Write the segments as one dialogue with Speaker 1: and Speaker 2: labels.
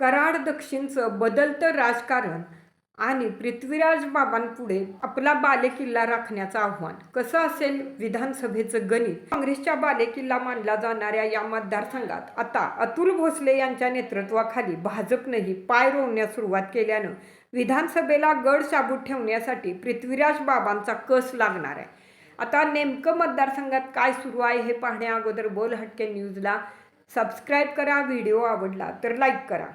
Speaker 1: कराड दक्षिणचं बदलतं राजकारण आणि पृथ्वीराज बाबांपुढे आपला बालेकिल्ला राखण्याचं आव्हान. कसं असेल विधानसभेचं गणित? काँग्रेसच्या बालेकिल्ला मानला जाणाऱ्या या मतदारसंघात आता अतुल भोसले यांच्या नेतृत्वाखाली भाजपनंही पाय रोवण्यास सुरुवात केल्यानं विधानसभेला गड शाबूत ठेवण्यासाठी पृथ्वीराज बाबांचा कस लागणार आहे? आता नेमकं मतदारसंघात काय सुरू आहे हे पाहण्या अगोदर बोल हटके न्यूजला सबस्क्राईब करा व्हिडिओ आवडला तर लाईक करा.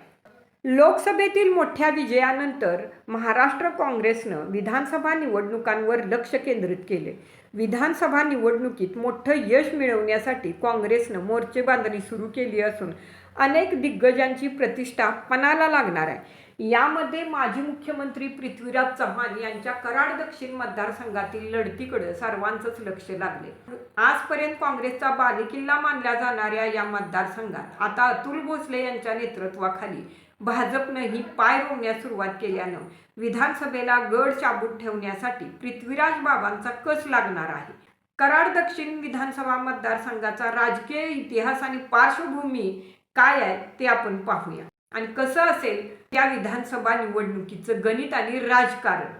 Speaker 1: लोकसभेतील मोठ्या विजयानंतर महाराष्ट्र काँग्रेसनं विधानसभा निवडणुकांवर लक्ष केंद्रित केले. विधानसभा निवडणुकीत मोठं यश मिळवण्यासाठी काँग्रेसनं मोर्चेबांधणी सुरू केली असून अनेक दिग्गजांची प्रतिष्ठा पणाला लागणार आहे. यामध्ये माजी मुख्यमंत्री पृथ्वीराज चव्हाण यांच्या कराड दक्षिण मतदारसंघातील लढतीकडे सर्वांचंच लक्ष लागले. आजपर्यंत काँग्रेसचा बालेकिल्ला मानल्या जाणाऱ्या या मतदारसंघात आता अतुल भोसले यांच्या नेतृत्वाखाली भाजपनंही पाय रोवण्यास सुरुवात केल्यानं विधानसभेला गड चाबूत ठेवण्यासाठी पृथ्वीराज बाबांचा कस लागणार आहे? कराड दक्षिण विधानसभा मतदारसंघाचा राजकीय इतिहास आणि पार्श्वभूमी काय आहे ते आपण पाहूया. आणि कसं असेल त्या विधानसभा निवडणुकीचं गणित आणि राजकारण?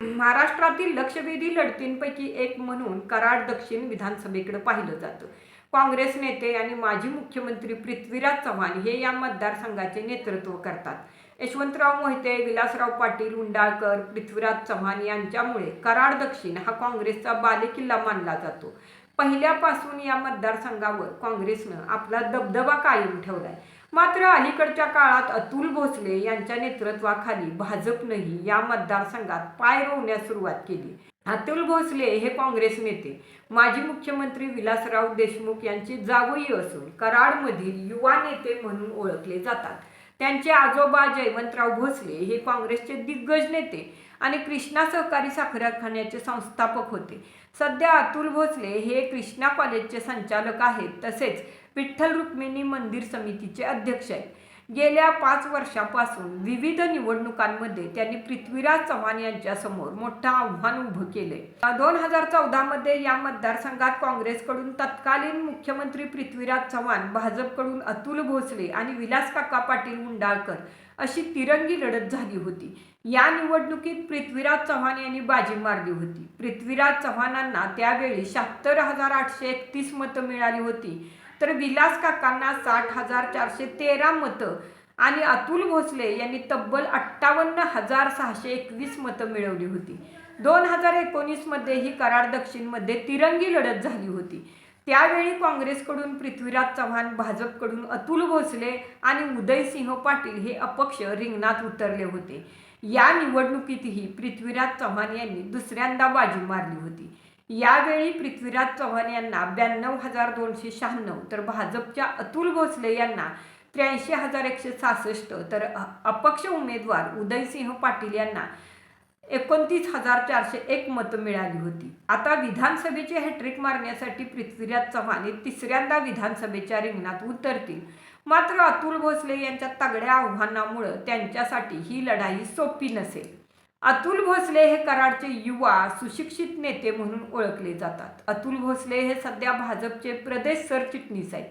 Speaker 1: महाराष्ट्रातील लक्षवेधी लढतींपैकी एक म्हणून कराड दक्षिण विधानसभेकडे पाहिलं जातं. काँग्रेस नेते आणि माजी मुख्यमंत्री पृथ्वीराज चव्हाण हे या मतदारसंघाचे नेतृत्व करतात. यशवंतराव मोहिते विलासराव पाटील उंडाळकर पृथ्वीराज चव्हाण यांच्यामुळे कराड दक्षिण हा काँग्रेसचा बालेकिल्ला मानला जातो. पहिल्यापासून या मतदारसंघावर काँग्रेसनं आपला दबदबा कायम ठेवलाय. मात्र अलीकडच्या काळात अतुल भोसले यांच्या नेतृत्वाखाली भाजपनंही या मतदारसंघात पाय रोवण्यास सुरुवात केली. अतुल भोसले हे काँग्रेस नेते माजी मुख्यमंत्री विलासराव देशमुख यांची जावई असून कराडमधील युवा नेते म्हणून ओळखले जातात. त्यांचे आजोबा जयवंतराव भोसले हे काँग्रेसचे दिग्गज नेते आणि कृष्णा सहकारी साखर कारखान्याचे संस्थापक होते. सध्या अतुल भोसले हे कृष्णा कॉलेजचे संचालक आहेत तसेच विठ्ठल रुक्मिणी मंदिर समितीचे अध्यक्ष आहेत. गेल्या पाच वर्षापासून विविध निवडणुकांमध्ये त्यांनी पृथ्वीराज चव्हाण यांच्यासमोर मोठं आव्हान उभं केलंय. दोन हजार चौदामध्ये या मतदारसंघात काँग्रेसकडून तत्कालीन मुख्यमंत्री पृथ्वीराज चव्हाण भाजपकडून अतुल भोसले आणि विलास काका पाटील मुंडाळकर अशी तिरंगी लढत झाली होती. या निवडणुकीत पृथ्वीराज चव्हाण यांनी बाजी मारली होती. पृथ्वीराज चव्हाणांना त्यावेळी शहात्तर हजार आठशे एकतीस मतं मिळाली होती. तर विलास काकांना साठ हजार चारशे तेरा मतं आणि अतुल भोसले यांनी तब्बल अठ्ठावन्न हजार सहाशे एकवीस मतं मिळवली होती. दोन हजार एकोणीसमध्ये ही कराड दक्षिणमध्ये तिरंगी लढत झाली होती. त्यावेळी काँग्रेसकडून पृथ्वीराज चव्हाण भाजपकडून अतुल भोसले आणि उदयसिंह पाटील हे अपक्ष रिंगणात उतरले होते. या निवडणुकीतही पृथ्वीराज चव्हाण यांनी दुसऱ्यांदा बाजी मारली होती. यावेळी पृथ्वीराज चव्हाण यांना ब्याण्णव हजार दोनशे शहाण्णव तर भाजपच्या अतुल भोसले यांना त्र्याऐंशी हजार एकशे सहासष्ट तर अपक्ष उमेदवार उदयसिंह पाटील यांना एकोणतीस हजार चारशे एक मतं मिळाली होती. आता विधानसभेची हॅट्रिक मारण्यासाठी पृथ्वीराज चव्हाण हे तिसऱ्यांदा विधानसभेच्या रिंगणात उतरतील. मात्र अतुल भोसले यांच्या तगड्या आव्हानामुळं त्यांच्यासाठी ही लढाई सोपी नसेल. अतुल भोसले हे कराडचे युवा सुशिक्षित नेते म्हणून ओळखले जातात. अतुल भोसले हे सध्या भाजपचे प्रदेश सरचिटणीस आहेत.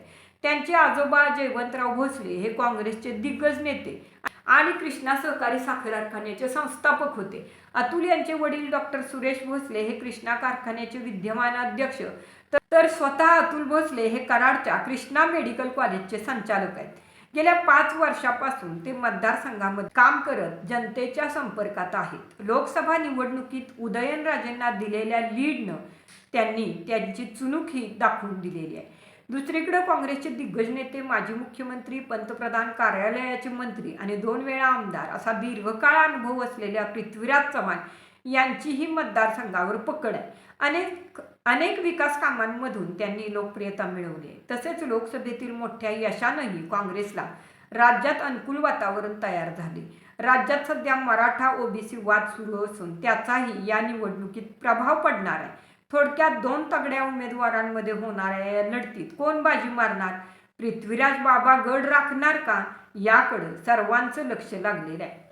Speaker 1: त्यांचे आजोबा जयवंतराव भोसले हे काँग्रेसचे दिग्गज नेते आणि कृष्णा सहकारी साखर कारखान्याचे संस्थापक होते. अतुल यांचे वडील डॉक्टर सुरेश भोसले हे कृष्णा कारखान्याचे विद्यमान अध्यक्ष. तर- तर स्वतः अतुल भोसले हे कराडच्या कृष्णा मेडिकल कॉलेजचे संचालक आहेत. गेल्या पाच वर्षापासून ते मतदारसंघामध्ये काम करत जनतेच्या संपर्कात आहेत. लोकसभा निवडणुकीत उदयनराजेंना दिलेल्या लीडनं त्यांनी त्यांची चुणूक ही दाखवून दिलेली आहे. दुसरीकडे काँग्रेसचे दिग्गज नेते माजी मुख्यमंत्री पंतप्रधान कार्यालयाचे मंत्री आणि दोन वेळा आमदार असा दीर्घकाळ अनुभव असलेल्या पृथ्वीराज चव्हाण यांचीही मतदारसंघावर पकड आहे. अनेक अनेक विकास कामांमधून त्यांनी लोकप्रियता मिळवली आहे. तसेच लोकसभेतील मोठ्या यशानंही काँग्रेसला राज्यात अनुकूल वातावरण तयार झाले. राज्यात सध्या मराठा ओबीसी वाद सुरू असून त्याचाही या निवडणुकीत प्रभाव पडणार आहे. थोडक्यात दोन तगड्या उमेदवारांमध्ये होणाऱ्या या लढतीत कोण बाजी मारणार? पृथ्वीराज बाबा गड राखणार का? याकडं सर्वांचं लक्ष लागलेलं आहे.